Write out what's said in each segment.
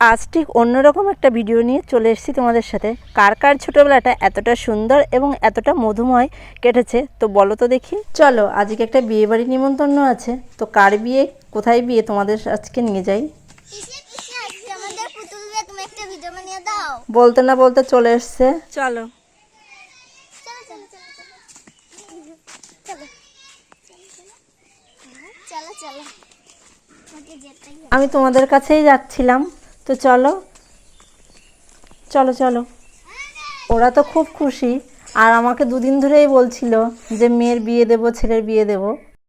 আজ ঠিক অন্যরকম একটা ভিডিও নিয়ে চলে এসেছি তোমাদের সাথে। কার কার ছোটোবেলাটা এতটা সুন্দর এবং এতটা মধুময় কেটেছে তো বলো তো দেখি। চলো আজকে একটা বিয়ে বাড়ি নিমন্ত্রণ আছে তো কার বিয়ে কোথায় বিয়ে তোমাদের আজকে নিয়ে যাই? বলতে না বলতে চলে এসছে। চলো। আমি তোমাদের কাছেই যাচ্ছিলাম। তো চলো চলো চলো। ওরা তো খুব খুশি, আর আমাকে দুদিন ধরেই বলছিল যে মেয়ের বিয়ে দেব, ছেলের বিয়ে দেব।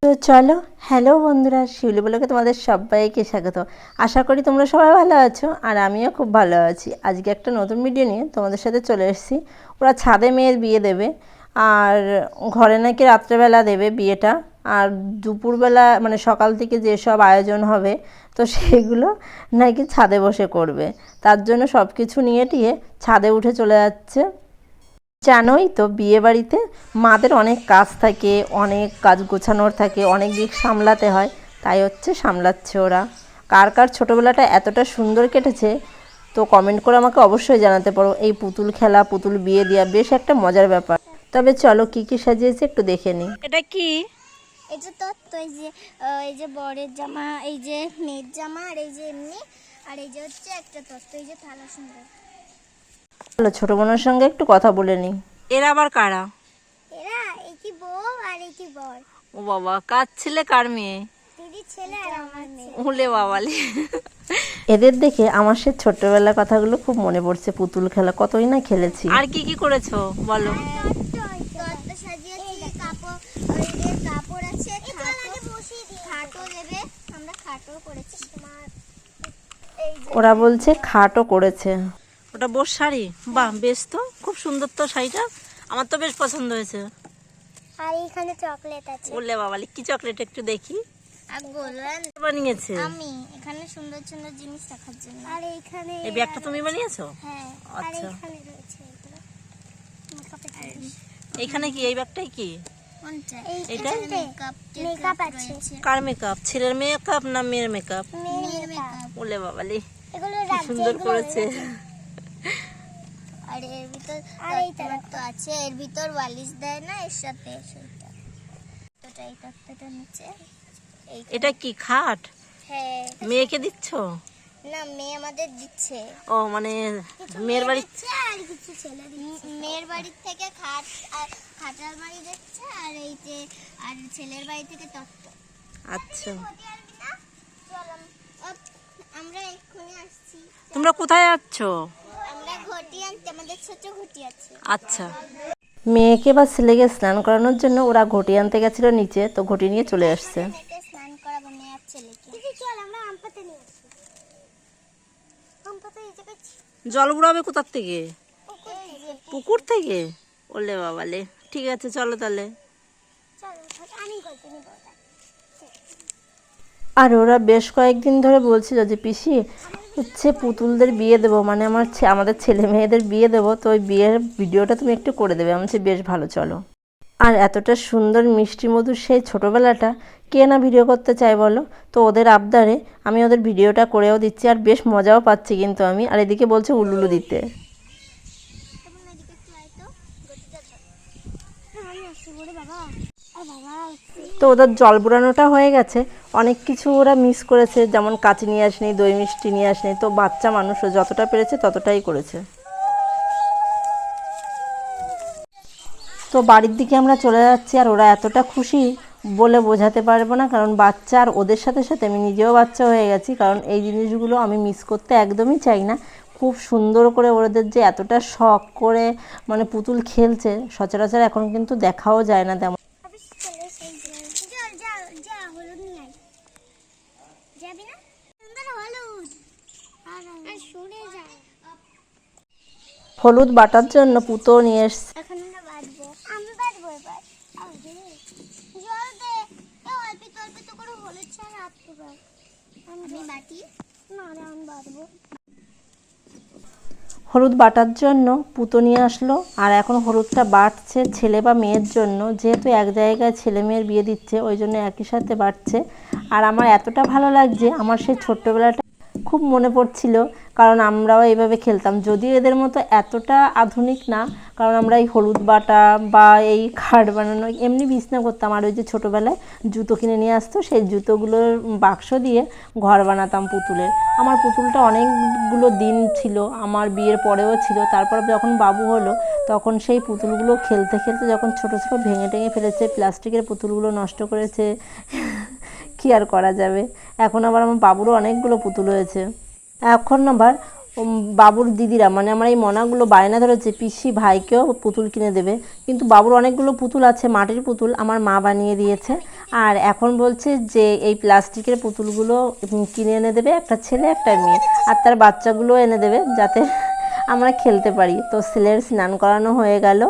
তো চলো, হ্যালো বন্ধুরা, শিউলি বলোকে তোমাদের সবাইকে স্বাগত। আশা করি তোমরা সবাই ভালো আছো, আর আমিও খুব ভালো আছি। আজকে একটা নতুন ভিডিও নিয়ে তোমাদের সাথে চলে এসেছি। ওরা ছাদে মেয়ের বিয়ে দেবে, আর ঘরে নাকি রাত্রেবেলা দেবে বিয়েটা। আর দুপুরবেলা মানে সকাল থেকে যেসব আয়োজন হবে তো সেগুলো নাকি ছাদে বসে করবে। তার জন্য সব কিছু নিয়ে টিয়ে ছাদে উঠে চলে যাচ্ছে। জানোই তো বিয়ে বাড়িতে মাদের অনেক কাজ থাকে, অনেক কাজ গোছানোর থাকে, অনেক দিক সামলাতে হয়, তাই হচ্ছে সামলাচ্ছে ওরা। কার কার ছোটোবেলাটা এতটা সুন্দর কেটেছে, তো কমেন্ট করে আমাকে অবশ্যই জানাতে পারো। এই পুতুল খেলা, পুতুল বিয়ে দেওয়া বেশ একটা মজার ব্যাপার। তবে চলো কি কি সাজিয়েছে একটু দেখে নিই। এটা কি? এই যে তত্ত্ব এই যে এই যে বরের জামা এই যে মেয়ের জামা আর এই যে এমনি আর এই যে হচ্ছে একটা তত্ত্ব এই যে থালা সুন্দর। চলো ছোটো বোনের সঙ্গে একটু কথা বলে নিই এরা আবার কারা? এরা এই কি বউ আর এই কি বর? ও বাবা কার ছেলে কার মেয়ে? দিদি ছেলে আর আমার মেয়ে। উলে বাবালি এদের দেখে আমার সে ছোট্টবেলার কথাগুলো খুব মনে পড়ছে পুতুল খেলা কতই না খেলেছি। আর কি কি করেছ বলো তত্ত্ব সাজিয়েছি কাপড় ওই যে কাপড় আছে খাটো খাটো দেবে আমরা খাটো করেছি তোমার ওরা বলছে খাটও করেছে। ওটা বোস শাড়ি? বাহ বেশ তো খুব সুন্দর তো শাড়িটা। আমার তো বেশ পছন্দ হয়েছে। আর এইখানে চকলেট আছে। উলে বাবালি কি চকলেট একটু দেখি। আর গোলান বানিয়েছে? আমি এখানে সুন্দর সুন্দর জিনিস রাখার জন্য। আর এইখানে এই ব্যাগটা তুমি বানিয়েছো? হ্যাঁ আর আচ্ছা। রয়েছে এইখানে কি এই ব্যাগটাই কি? এটা? মেকআপ মেকআপ আছে। কার মেকআপ ছেলের মেকআপ না মেয়ের মেকআপ মেয়ের মেকআপ উলে বাবালি। এগুলো কি সুন্দর করেছে। আর এর ভিতর আর তো আছে এর ভিতর বালিশ দেয় না এর সাথে সেটা এই তত্ত্বটা নিচে। এটা কি খাট? হ্যাঁ। মেয়েকে দিচ্ছ? না মেয়ে আমাদের দিচ্ছে। ও মানে মেয়ের বাড়ি আর কিছু ছেলে মেয়ের বাড়ির থেকে খাট আর খাটার বাড়ি দিচ্ছে আর এই যে আর ছেলের বাড়ি থেকে তত্ত্ব আচ্ছা। আমরা এক্ষুনি আসছি। তোমরা কোথায় যাচ্ছ আমরা ঘটি আনতে আমাদের ছোট ঘটি আছে। আচ্ছা। মেয়েকে বা ছেলেকে স্নান করানোর জন্য ওরা ঘটি আনতে গেছিল নিচে তো ঘটি নিয়ে চলে আসছে। স্নান করাবো মেয়ে আর ছেলেকে। চল আমরা আম পাতা নিয়ে আসি আম পাতা এই জায়গায় ছি- জল বুড়াবে কোথার থেকে? পুকুর থেকে? ওলে বাবালে ঠিক আছে চলো তাহলে। আর ওরা বেশ কয়েকদিন ধরে বলছিল যে পিসি হচ্ছে পুতুলদের বিয়ে দেবো মানে আমার ছে- আমাদের ছেলে মেয়েদের বিয়ে দেবো তো ওই বিয়ের ভিডিওটা তুমি একটু করে দেবে। আমি বেশ ভালো চলো। আর এতটা সুন্দর মিষ্টি মধুর সেই ছোটোবেলাটা কে না ভিডিও করতে চাই বলো? তো ওদের আবদারে আমি ওদের ভিডিওটা করেও দিচ্ছি আর বেশ মজাও পাচ্ছি কিন্তু আমি। আর এদিকে বলছে উলুলু দিতে। তো ওদের জল বুড়ানোটা হয়ে গেছে। অনেক কিছু ওরা মিস করেছে, যেমন কাঁচি নিয়ে আসেনি, দই মিষ্টি নিয়ে আসেনি। তো বাচ্চা মানুষও যতটা পেরেছে ততটাই করেছে। তো বাড়ির দিকে আমরা চলে যাচ্ছি আর ওরা এতটা খুশি বলে বোঝাতে পারব না কারণ বাচ্চা আর ওদের সাথে সাথে আমি নিজেও বাচ্চা হয়ে গেছি কারণ এই জিনিসগুলো আমি মিস করতে একদমই চাই না। খুব সুন্দর করে ওদের যে এতটা শখ করে মানে পুতুল খেলছে সচরাচর এখন কিন্তু দেখাও যায় না তেমন। হলুদ বাটার জন্য পুতো নিয়ে এসছে এখন আমরা বাঁধবো আমি বাঁধবো এবার আরে, জল দে এ অল্পিত অল্পিত করে হলুদ ছাড়া আপতে পার হলুদ বাটার জন্য পুতো নিয়ে আসলো, আর এখন হলুদটা বাটছে ছেলে বা মেয়ের জন্য। যেহেতু এক জায়গায় ছেলে মেয়ের বিয়ে দিচ্ছে, ওই জন্য একই সাথে বাটছে। আর আমার এতটা ভালো লাগছে, আমার সেই ছোট্টবেলাটা খুব মনে পড়ছিল, কারণ আমরাও এইভাবে খেলতাম। যদিও এদের মতো এতটা আধুনিক না, কারণ আমরা এই হলুদ বাটা বা এই খাট বানানো, এমনি বিছনা করতাম। আর ওই যে ছোটোবেলায় জুতো কিনে নিয়ে আসতো, সেই জুতোগুলোর বাক্স দিয়ে ঘর বানাতাম পুতুলের আমার পুতুলটা অনেকগুলো দিন ছিল, আমার বিয়ের পরেও ছিল। তারপর যখন বাবু হলো, তখন সেই পুতুলগুলো খেলতে খেলতে যখন ছোটো ছোটো ভেঙে টেঙে ফেলেছে, প্লাস্টিকের পুতুলগুলো নষ্ট করেছে, কি আর করা যাবে? এখন আবার আমার বাবুরও অনেকগুলো পুতুল হয়েছে এখন আবার বাবুর দিদিরা মানে আমার এই মনাগুলো বায়না ধরেছে, পিসি ভাইকেও পুতুল কিনে দেবে। কিন্তু বাবুর অনেকগুলো পুতুল আছে, মাটির পুতুল আমার মা বানিয়ে দিয়েছে। আর এখন বলছে যে, এই প্লাস্টিকের পুতুলগুলো কিনে এনে দেবে, একটা ছেলে, একটা মেয়ে, আর তার বাচ্চাগুলো এনে দেবে, যাতে আমরা খেলতে পারি। তো ছেলের স্নান করানো হয়ে গেল।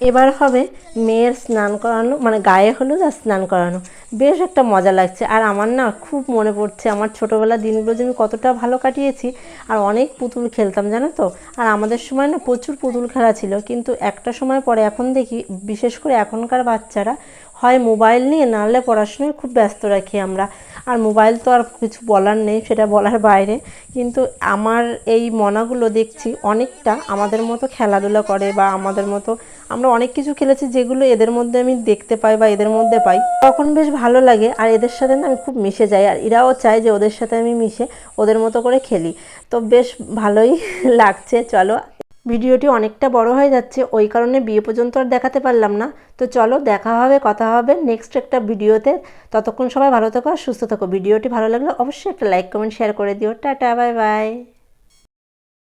এবার হবে মেয়ের স্নান করানো মানে গায়ে হলুদ আর স্নান করানো। বেশ একটা মজা লাগছে। আর আমার না খুব মনে পড়ছে আমার ছোটোবেলার দিনগুলো যে আমি কতটা ভালো কাটিয়েছি। আর অনেক পুতুল খেলতাম, জানো তো? আর আমাদের সময় না প্রচুর পুতুল খেলা ছিল। কিন্তু একটা সময় পরে এখন দেখি, বিশেষ করে এখনকার বাচ্চারা হয় মোবাইল নিয়ে নাহলে পড়াশোনায় খুব ব্যস্ত রাখি আমরা। আর মোবাইল তো আর কিছু বলার নেই, সেটা বলার বাইরে। কিন্তু আমার এই মনাগুলো দেখছি অনেকটা আমাদের মতো খেলাধুলা করে বা আমাদের মতো আমরা অনেক কিছু খেলেছি যেগুলো এদের মধ্যে আমি দেখতে পাই বা এদের মধ্যে পাই। তখন বেশ ভালো লাগে আর এদের সাথে না আমি খুব মিশে যাই আর এরাও চায় যে ওদের সাথে আমি মিশে ওদের মতো করে খেলি। তো বেশ ভালোই লাগছে, চলো ভিডিওটি অনেকটা বড় হয়ে যাচ্ছে, ওই কারণে বিয়ে পর্যন্ত আর দেখাতে পারলাম না। তো চলো, দেখা হবে, কথা হবে নেক্সট একটা ভিডিওতে। ততক্ষণ সবাই ভালো থাকো আর সুস্থ থাকো। ভিডিওটি ভালো লাগলে অবশ্যই একটা লাইক কমেন্ট শেয়ার করে দিও। Tata bye bye